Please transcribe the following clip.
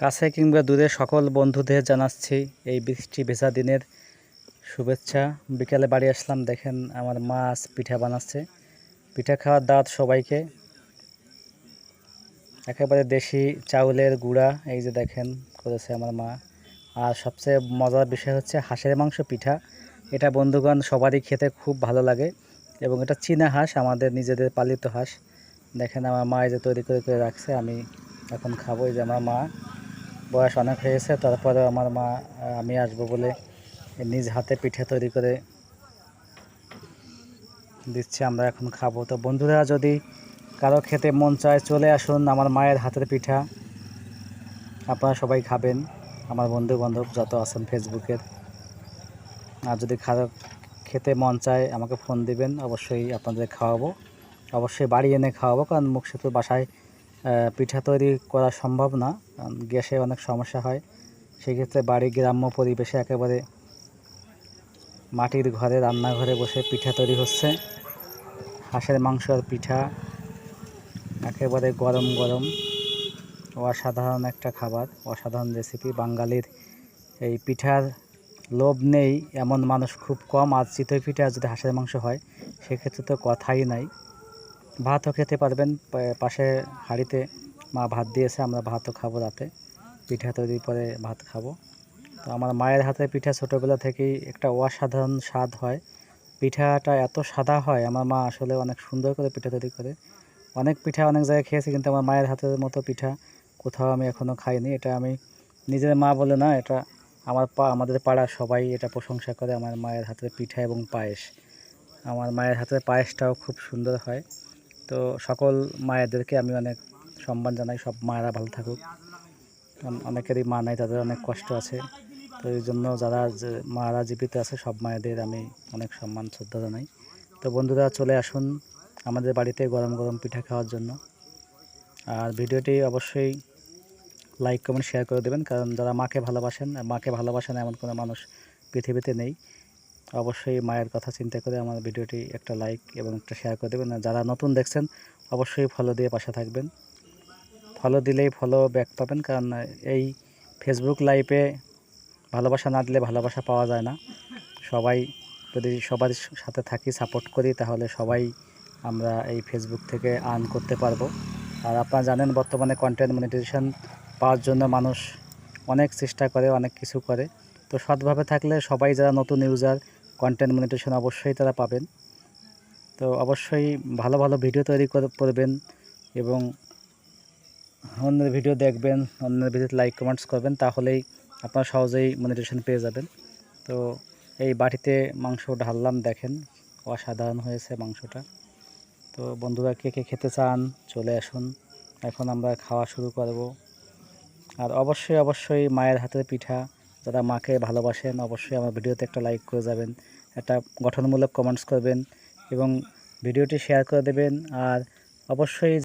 কাছে কিংবা দূরে সকল বন্ধুদের জানাচ্ছি এই বৃষ্টি ভেজা দিনের শুভেচ্ছা। বিকেলে বাড়ি আসলাম, দেখেন আমার মাছ পিঠা বানাচ্ছে। পিঠা খাওয়ার দাঁত সবাইকে। একেবারে দেশি চাউলের গুঁড়া, এই যে দেখেন করেছে আমার মা। আর সবচেয়ে মজার বিষয় হচ্ছে হাঁসের মাংস পিঠা। এটা বন্ধুগণ সবারই খেতে খুব ভালো লাগে এবং এটা চীনা হাঁস, আমাদের নিজেদের পালিত হাঁস। দেখেন আমার মা এই যে তৈরি করে করে রাখছে, আমি এখন খাব। এই যে আমার মা বয়স অনেক হয়েছে তারপরে আমার মা, আমি আসব বলে নিজ হাতে পিঠে তৈরি করে দিচ্ছে, আমরা এখন খাব। তো বন্ধুরা, যদি কারও খেতে মন চায়, চলে আসুন আমার মায়ের হাতের পিঠা। আপনারা সবাই খাবেন। আমার বন্ধু বান্ধব যত আছেন ফেসবুকের। আর যদি কারও খেতে মন চায়, আমাকে ফোন দিবেন, অবশ্যই আপনাদের খাওয়াবো। অবশ্যই বাড়ি এনে খাওয়াবো, কারণ মুখ সেতু বাসায় পিঠা তৈরি করা সম্ভব না গ্যাসে অনেক সমস্যা হয়। সেক্ষেত্রে বাড়ি গ্রাম্য পরিবেশে একেবারে মাটির ঘরে, রান্নাঘরে বসে পিঠা তৈরি হচ্ছে। হাঁসের মাংস আর পিঠা একেবারে গরম গরম, অসাধারণ একটা খাবার, অসাধারণ রেসিপি বাঙালির এই পিঠার লোভ নেই, এমন মানুষ খুব কম। আর চিতই পিঠা যদি হাঁসের মাংস হয়, সেক্ষেত্রে তো কথাই নাই। ভাতও খেতে পারবেন পাশে হাঁড়িতে মা ভাত দিয়েছে, আমরা ভাতও খাব রাতে। পিঠা তৈরি করে ভাত খাব। তো আমার মায়ের হাতে পিঠা ছোটোবেলা থেকেই একটা অসাধারণ স্বাদ হয়। পিঠাটা এত সাদা হয়, আমার মা আসলে অনেক সুন্দর করে পিঠা তৈরি করে। অনেক পিঠা অনেক জায়গায় খেয়েছি, কিন্তু আমার মায়ের হাতের মতো পিঠা কোথাও আমি এখনও খাইনি। এটা আমি নিজের মা বলে না, এটা আমার পা, আমাদের পাড়ার সবাই এটা প্রশংসা করে, আমার মায়ের হাতের পিঠা এবং পায়েস। আমার মায়ের হাতের পায়েসটাও খুব সুন্দর হয়। তো সকল মায়েদেরকে আমি অনেক সম্মান জানাই, সব মায়েরা ভালো থাকুক। অনেকেরই মা নাই, তাদের অনেক কষ্ট আছে। তো এই জন্য যারা মারা জীবিত আছে, সব মায়েদের আমি অনেক সম্মান, শ্রদ্ধা জানাই। তো বন্ধুরা, চলে আসুন আমাদের বাড়িতে গরম গরম পিঠা খাওয়ার জন্য। আর ভিডিওটি অবশ্যই লাইক, কমেন্ট শেয়ার করে দেবেন। কারণ যারা মাকে ভালোবাসেন মাকে ভালোবাসেন এমন কোনো মানুষ পৃথিবীতে নেই। অবশ্যই মায়ের কথা চিন্তা করে আমার ভিডিওটি একটা লাইক এবং একটা শেয়ার করে দেবেন। যারা নতুন দেখছেন, অবশ্যই ফলো দিয়ে পাশে থাকবেন। ফলো দিলেই ফলো ব্যাক পাবেন, কারণ এই ফেসবুক লাইভে ভালোবাসা না দিলে ভালোবাসা পাওয়া যায় না। সবাই যদি সবার সাথে থাকি সাপোর্ট করি, তাহলে সবাই আমরা এই ফেসবুক থেকে আর্ন করতে পারব। আর আপনারা জানেন, বর্তমানে কন্টেন্ট মনিটাইজেশন পাওয়ার জন্য মানুষ অনেক চেষ্টা করে, অনেক কিছু করে। তো সৎভাবে থাকলে সবাই যারা নতুন ইউজার কন্টেন্ট মনিটেশন অবশ্যই তারা পাবেন। তো অবশ্যই ভালো ভালো ভিডিও তৈরি করে- করবেন এবং অন্যের ভিডিও দেখবেন, অন্যের ভিডিওতে লাইক কমেন্টস করবেন, তাহলেই আপনারা সহজেই মনিটেশন পেয়ে যাবেন। তো এই বাটিতে মাংস ঢাললাম, দেখেন অসাধারণ হয়েছে মাংসটা। তো বন্ধুরা, কে কে খেতে চান, চলে আসুন। এখন আমরা খাওয়া শুরু করব। আর অবশ্যই অবশ্যই মায়ের হাতের পিঠা যারা মাকে ভালোবাসেন, অবশ্যই আমার ভিডিওতে একটা লাইক করে যাবেন, একটা গঠনমূলক কমেন্টস করবেন এবং ভিডিওটি শেয়ার করে দেবেন। আর অবশ্যই